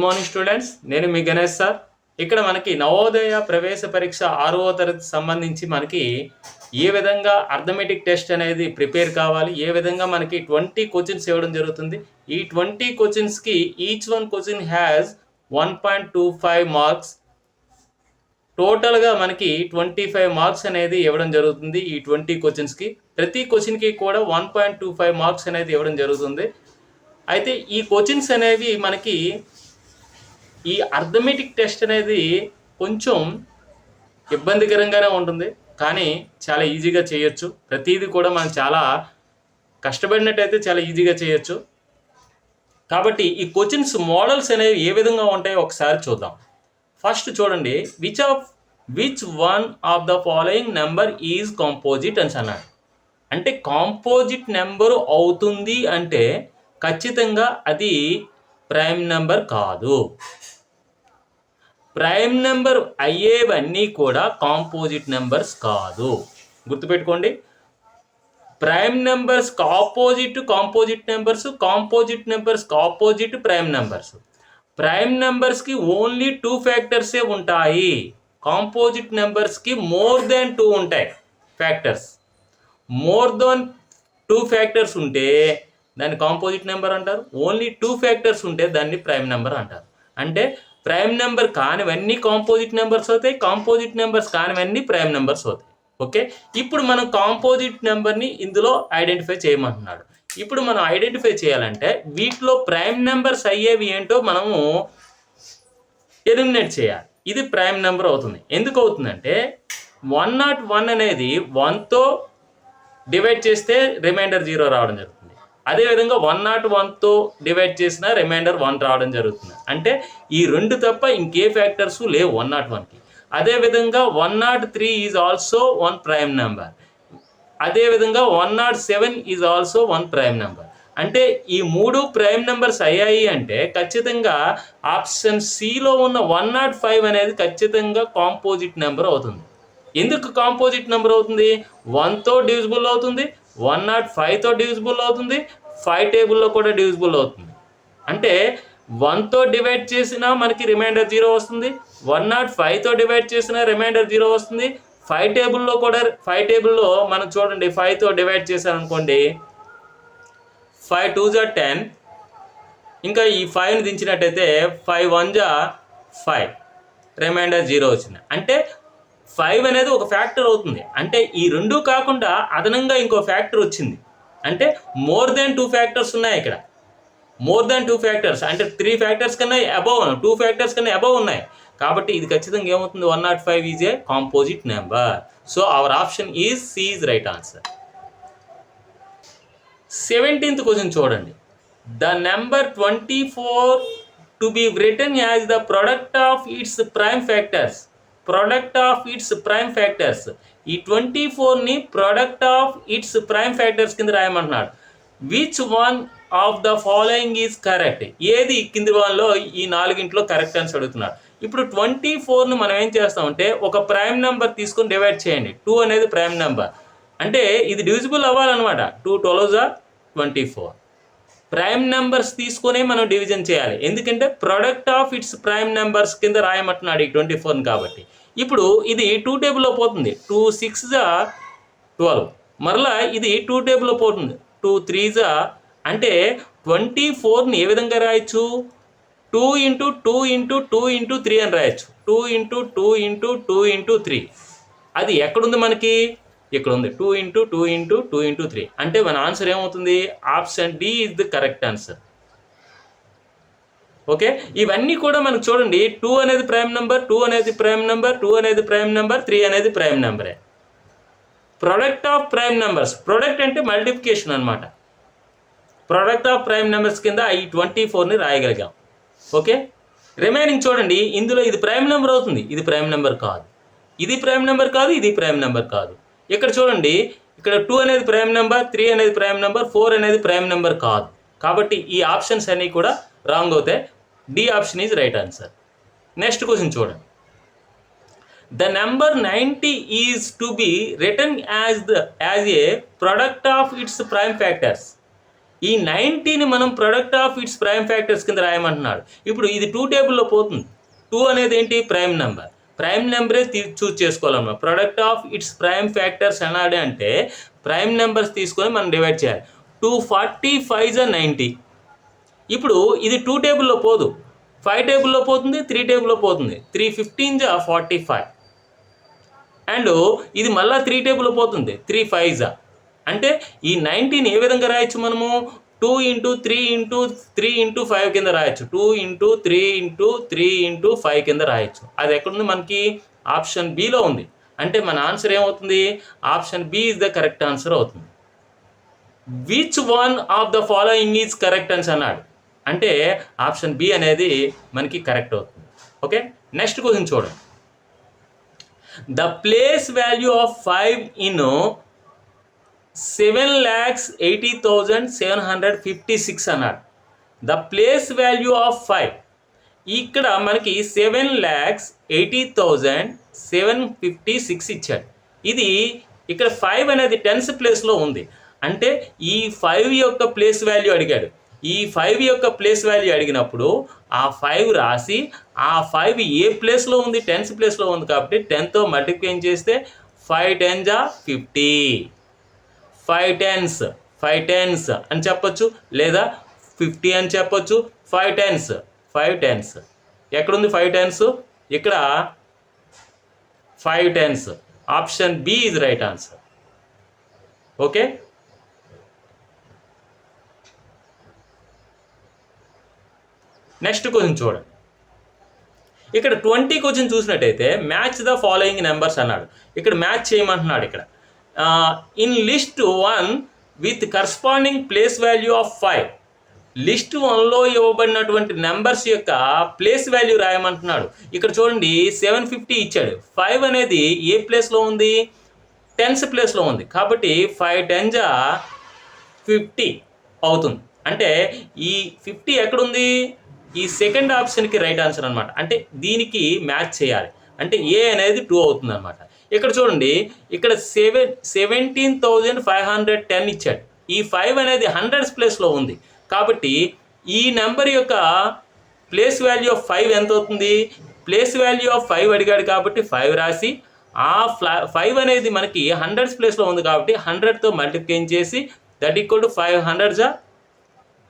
Good morning students. నేను మీ Ganesh sir. ఇక్కడ మనకి నవోదయ ప్రవేశ పరీక్ష ఆరవ తరగతి సంబంధించి మనకి ఏ విధంగా అర్థమెటిక్ టెస్ట్ అనేది ప్రిపేర్ కావాలి ఏ విధంగా మనకి ట్వంటీ క్వశ్చన్స్ ఇవ్వడం జరుగుతుంది. ఈ ట్వంటీ క్వశ్చన్స్కి each one question has one point two five marks. టోటల్గా మనకి ట్వంటీ ఫైవ్ మార్క్స్ అనేది ఇవ్వడం జరుగుతుంది ఈ ట్వంటీ క్వశ్చన్స్కి ప్రతి క్వశ్చన్కి కూడా one point two five marks అనేది ఇవ్వడం జరుగుతుంది. అయితే ఈ క్వశ్చన్స్ అనేవి మనకి ఈ అర్థమెటిక్ టెస్ట్ అనేది కొంచెం ఇబ్బందికరంగానే ఉంటుంది కానీ చాలా ఈజీగా చేయొచ్చు. ప్రతిదీ కూడా మనం చాలా కష్టపడినట్టయితే చాలా ఈజీగా చేయొచ్చు. కాబట్టి ఈ క్వశ్చన్స్ మోడల్స్ అనేవి ఏ విధంగా ఉంటాయో ఒకసారి చూద్దాం. ఫస్ట్ చూడండి which of which one of the following number is composite అని అన్నాడు. అంటే కాంపోజిట్ నెంబరు అవుతుంది అంటే ఖచ్చితంగా అది ప్రైమ్ నెంబర్ కాదు. ప్రైమ్ నెంబర్ అయ్యేవన్నీ కూడా కాంపోజిట్ నెంబర్స్ కాదు. గుర్తుపెట్టుకోండి. Prime numbers opposite composite numbers composite numbers opposite prime numbers. Prime నెంబర్స్కి ఓన్లీ టూ ఫ్యాక్టర్సే ఉంటాయి? కాంపోజిట్ నెంబర్స్కి మోర్ దెన్ టూ ఉంటాయి factors. More than two factors ఉంటే దాన్ని కాంపోజిట్ నెంబర్ అంటారు. ఓన్లీ టూ ఫ్యాక్టర్స్ ఉంటే దాన్ని ప్రైమ్ నెంబర్ అంటారు. అంటే ప్రైమ్ నెంబర్ కానివన్నీ కాంపోజిట్ నెంబర్స్ అవుతాయి కాంపోజిట్ నెంబర్స్ కానివన్నీ ప్రైమ్ నెంబర్స్ అవుతాయి. ఓకే? ఇప్పుడు మనం కాంపోజిట్ నెంబర్ని ఇందులో ఐడెంటిఫై చేయమంటున్నాడు. ఇప్పుడు మనం ఐడెంటిఫై చేయాలంటే వీటిలో ప్రైమ్ నెంబర్స్ అయ్యేవి ఏంటో మనము ఎలిమినేట్ చేయాలి. ఇది ప్రైమ్ నెంబర్ అవుతుంది. ఎందుకు అవుతుందంటే వన్ నాట్ వన్ అనేది వన్తో డివైడ్ చేస్తే రిమైండర్ జీరో రావడం జరుగుతుంది. అదేవిధంగా వన్ నాట్ వన్తో డివైడ్ చేసిన రిమైండర్ వన్ రావడం జరుగుతుంది. అంటే ఈ రెండు తప్ప ఇంకే ఫ్యాక్టర్స్ లేవు వన్ నాట్ వన్కి అదేవిధంగా one nought three is also one prime number అదేవిధంగా one nought seven is also one prime number అంటే ఈ మూడు ప్రైమ్ నెంబర్స్ అయ్యాయి అంటే ఖచ్చితంగా ఆప్షన్ సిలో ఉన్న వన్ నాట్ ఫైవ్ అనేది ఖచ్చితంగా కాంపోజిట్ నెంబర్ అవుతుంది. ఎందుకు కాంపోజిట్ నెంబర్ అవుతుంది? వన్తో డివిజిబుల్ అవుతుంది. వన్ నాట్ ఫైవ్తో డివిజిబుల్ అవుతుంది ఫైవ్ టేబుల్లో కూడా డివిజిబుల్ అవుతుంది. అంటే వన్తో డివైడ్ చేసినా మనకి రిమైండర్ జీరో వస్తుంది వన్ నాట్ ఫైవ్తో డివైడ్ చేసినా రిమైండర్ జీరో వస్తుంది ఫైవ్ టేబుల్లో కూడా ఫైవ్ టేబుల్లో మనం చూడండి ఫైవ్తో డివైడ్ చేశారనుకోండి ఫైవ్ టూ జా టెన్ ఇంకా ఈ ఫైవ్ని దించినట్టయితే ఫైవ్ వన్ జా ఫైవ్ రిమైండర్ జీరో వచ్చింది. అంటే ఫైవ్ అనేది ఒక ఫ్యాక్టర్ అవుతుంది. అంటే ఈ రెండు కాకుండా అదనంగా ఇంకో ఫ్యాక్టర్ వచ్చింది. అంటే మోర్ దెన్ టూ ఫ్యాక్టర్స్ ఉన్నాయి ఇక్కడ. More than two factors. అంటే త్రీ ఫ్యాక్టర్స్ కన్నా అబవ్ టూ ఫ్యాక్టర్స్ కన్నా అబవ్ ఉన్నాయి. కాబట్టి ఇది ఖచ్చితంగా ఏమవుతుంది? One nought five is a composite number. So our option is C is right answer. Seventeenth question చూడండి. The number twenty four to be written as the product of its prime factors. Product of its prime factors ఈ twenty ఫోర్ని product of its prime factors కింద రాయమంటున్నాడు. Which one of the following is correct ఏది కింది వాళ్ళలో ఈ నాలుగింట్లో correct అని అడుగుతున్నాడు. ఇప్పుడు twenty ఫోర్ను మనం ఏం చేస్తామంటే ఒక ప్రైమ్ నెంబర్ తీసుకొని డివైడ్ చేయండి. టూ అనేది ప్రైమ్ నెంబర్ అంటే ఇది డివిజిబుల్ అవ్వాలన్నమాట. టూ టొలోజా ట్వంటీ ఫోర్ ప్రైమ్ నెంబర్స్ తీసుకొని మనం డివిజన్ చేయాలి. ఎందుకంటే product of its prime numbers కింద రాయమంటున్నాడు ఈ ట్వంటీ ఫోర్ని కాబట్టి. ఇప్పుడు ఇది టూ టేబుల్లో పోతుంది. టూ సిక్స్ జా ట్వెల్వ్ మరలా ఇది టూ టేబుల్లో పోతుంది. టూ త్రీ జా అంటే ట్వంటీ ఫోర్ని ఏ విధంగా రాయొచ్చు? Two into two into two into three అని రాయొచ్చు. Two into two into two into three అది ఎక్కడుంది మనకి? ఇక్కడ ఉంది two into two into two into three అంటే మన ఆన్సర్ ఏమవుతుంది? Option D is the correct answer okay? ఇవన్నీ కూడా మనకు చూడండి. టూ అనేది ప్రైమ్ నెంబర్ టూ అనేది ప్రైమ్ నెంబర్ టూ అనేది ప్రైమ్ నెంబర్ త్రీ అనేది ప్రైమ్ నెంబరే. Product of prime numbers. Product అంటే మల్టిప్లికేషన్ అనమాట ప్రొడక్ట్ ఆఫ్ ప్రైమ్ నెంబర్స్ కింద ఈ ట్వంటీ ఫోర్ని రాయగలిగాం. ఓకే? రిమైనింగ్ చూడండి. ఇందులో ఇది ప్రైమ్ నెంబర్ అవుతుంది. ఇది ప్రైమ్ నెంబర్ కాదు. ఇది ప్రైమ్ నెంబర్ కాదు ఇది ప్రైమ్ నెంబర్ కాదు. ఇక్కడ చూడండి. ఇక్కడ టూ అనేది ప్రైమ్ నెంబర్ త్రీ అనేది ప్రైమ్ నెంబర్ ఫోర్ అనేది ప్రైమ్ నెంబర్ కాదు. కాబట్టి ఈ ఆప్షన్స్ అన్నీ కూడా రాంగ్ అవుతాయి. D option is right answer next question చూడండి. The number ninety is to be written as the as a product of its prime factors ఈ నైంటీని మనం product of its prime factors కింద రాయమంటున్నాడు. ఇప్పుడు ఇది టూ టేబుల్లో పోతుంది. టూ అనేది ఏంటి? ప్రైమ్ నెంబర్ ప్రైమ్ నెంబరే చూస్ చేసుకోవాలన్నమాట. Product of its prime factors అన్నాడే అంటే ప్రైమ్ నెంబర్స్ తీసుకొని మనం డివైడ్ చేయాలి. టూ ఫార్టీ ఫైవ్ జా నైంటీ ఇప్పుడు ఇది టూ టేబుల్లో పోదు. ఫైవ్ టేబుల్లో పోతుంది త్రీ టేబుల్లో పోతుంది. త్రీ ఫిఫ్టీన్ జా ఫార్టీ ఫైవ్ అండ్ ఇది మళ్ళీ త్రీ టేబుల్లో పోతుంది త్రీ ఫైవ్ జా. అంటే ఈ నైన్టీన్ ఏ విధంగా రాయొచ్చు మనము? Two into three into three into five కింద రాయొచ్చు. Two into three into three into five కింద రాయొచ్చు. అది ఎక్కడుంది మనకి? ఆప్షన్ బిలో ఉంది. అంటే మన ఆన్సర్ ఏమవుతుంది? Option B is the correct answer అవుతుంది. Which one of the following is correct అని అన్నాడు? అంటే ఆప్షన్ బి అనేది మనకి కరెక్ట్ అవుతుంది. ఓకే? నెక్స్ట్ క్వశ్చన్ చూడండి. The place value of five in seven lakhs eighty thousand seven hundred fifty six అన్నారు. The place value of five. ఇక్కడ మనకి seven lakhs eighty thousand seven fifty six ఇచ్చాడు. ఇది ఇక్కడ ఫైవ్ అనేది tense ప్లేస్లో ఉంది. అంటే ఈ ఫైవ్ యొక్క ప్లేస్ వాల్యూ అడిగాడు. ఈ ఫైవ్ యొక్క ప్లేస్ వాల్యూ అడిగినప్పుడు ఆ ఫైవ్ రాసి ఆ ఫైవ్ ఏ ప్లేస్లో ఉంది? టెన్స్ ప్లేస్లో ఉంది కాబట్టి టెన్తో మల్టిప్లై చేస్తే ఫైవ్ టెన్ జా fifty five tens five tens అని చెప్పొచ్చు. లేదా ఫిఫ్టీ అని చెప్పొచ్చు. ఫైవ్ టెన్స్ ఫైవ్ టెన్స్ ఎక్కడుంది ఫైవ్ టెన్స్ ఇక్కడ five tens option B is right answer okay next question చూడండి. ఇక్కడ ట్వంటీ క్వశ్చన్ చూసినట్టయితే మ్యాచ్ ద ఫాలోయింగ్ నెంబర్స్ అన్నాడు. ఇక్కడ మ్యాచ్ చేయమంటున్నాడు ఇక్కడ. In list one with corresponding place value of five list వన్లో ఇవ్వబడినటువంటి నెంబర్స్ యొక్క ప్లేస్ వాల్యూ రాయమంటున్నాడు. ఇక్కడ చూడండి సెవెన్ ఫిఫ్టీ ఇచ్చాడు. ఫైవ్ అనేది ఏ ప్లేస్లో ఉంది? టెన్స్ ప్లేస్లో ఉంది. కాబట్టి ఫైవ్ టెన్జా ఫిఫ్టీ అవుతుంది. అంటే ఈ ఫిఫ్టీ ఎక్కడుంది ఈ సెకండ్ ఆప్షన్కి రైట్ ఆన్సర్ అనమాట అంటే దీనికి మ్యాచ్ చేయాలి. అంటే ఏ అనేది టూ అవుతుంది అనమాట ఇక్కడ చూడండి ఇక్కడ seven seventeen thousand five hundred ten ఇచ్చాడు. ఈ ఫైవ్ అనేది హండ్రెడ్స్ ప్లేస్లో ఉంది. కాబట్టి ఈ నెంబర్ యొక్క ప్లేస్ వాల్యూ ఆఫ్ ఫైవ్ ఎంత అవుతుంది? ప్లేస్ వాల్యూ ఆఫ్ ఫైవ్ అడిగాడు కాబట్టి ఫైవ్ రాసి ఆ ఫ్లా ఫైవ్ అనేది మనకి హండ్రెడ్స్ ప్లేస్లో ఉంది కాబట్టి హండ్రెడ్తో మల్టిప్లికేషన్ చేసి that equal to five hundred జా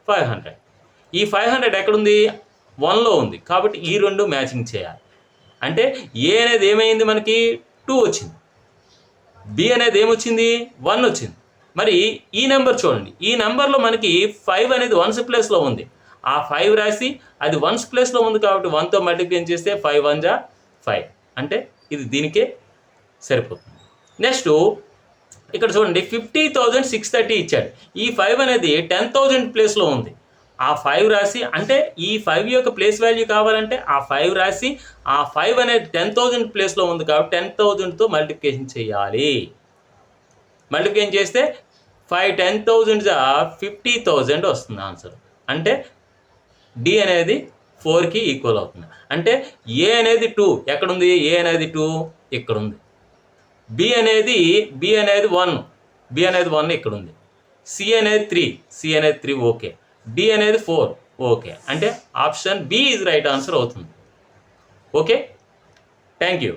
ఫైవ్ హండ్రెడ్. ఈ ఫైవ్ హండ్రెడ్ ఎక్కడుంది? వన్లో ఉంది. కాబట్టి ఈ రెండు మ్యాచింగ్ చేయాలి. అంటే ఏ అనేది ఏమైంది మనకి? టూ వచ్చింది. బి అనేది ఏమొచ్చింది? వన్ వచ్చింది. మరి ఈ నెంబర్ చూడండి. ఈ నెంబర్లో మనకి ఫైవ్ అనేది వన్స్ ప్లేస్లో ఉంది. ఆ ఫైవ్ రాసి అది వన్స్ ప్లేస్లో ఉంది కాబట్టి వన్తో మల్టిప్లై చేస్తే ఫైవ్ వన్ జా ఫైవ్. అంటే ఇది దీనికే సరిపోతుంది. నెక్స్ట్ ఇక్కడ చూడండి. ఫిఫ్టీ థౌజండ్ సిక్స్ థర్టీ ఇచ్చాడు. ఈ ఫైవ్ అనేది టెన్ థౌజండ్ ప్లేస్లో ఉంది. ఆ ఫైవ్ రాసి అంటే ఈ ఫైవ్ యొక్క ప్లేస్ వాల్యూ కావాలంటే ఆ ఫైవ్ రాసి ఆ ఫైవ్ అనేది టెన్ థౌజండ్ ప్లేస్లో ఉంది కాబట్టి టెన్ థౌజండ్తో మల్టిప్లికేషన్ చేయాలి. మల్టిప్లికేషన్ చేస్తే five ten thousand fifty thousand వస్తుంది ఆన్సర్ అంటే డి అనేది ఫోర్కి ఈక్వల్ అవుతుంది. అంటే ఏ అనేది టూ ఎక్కడుంది? ఏ అనేది టూ ఇక్కడ ఉంది బి అనేది బి అనేది వన్ బి అనేది వన్ ఇక్కడ ఉంది సి అనేది త్రీ సి అనేది త్రీ ఓకే డి అనేది ఫోర్ ఓకే అంటే option B is right answer అవుతుంది. Okay thank you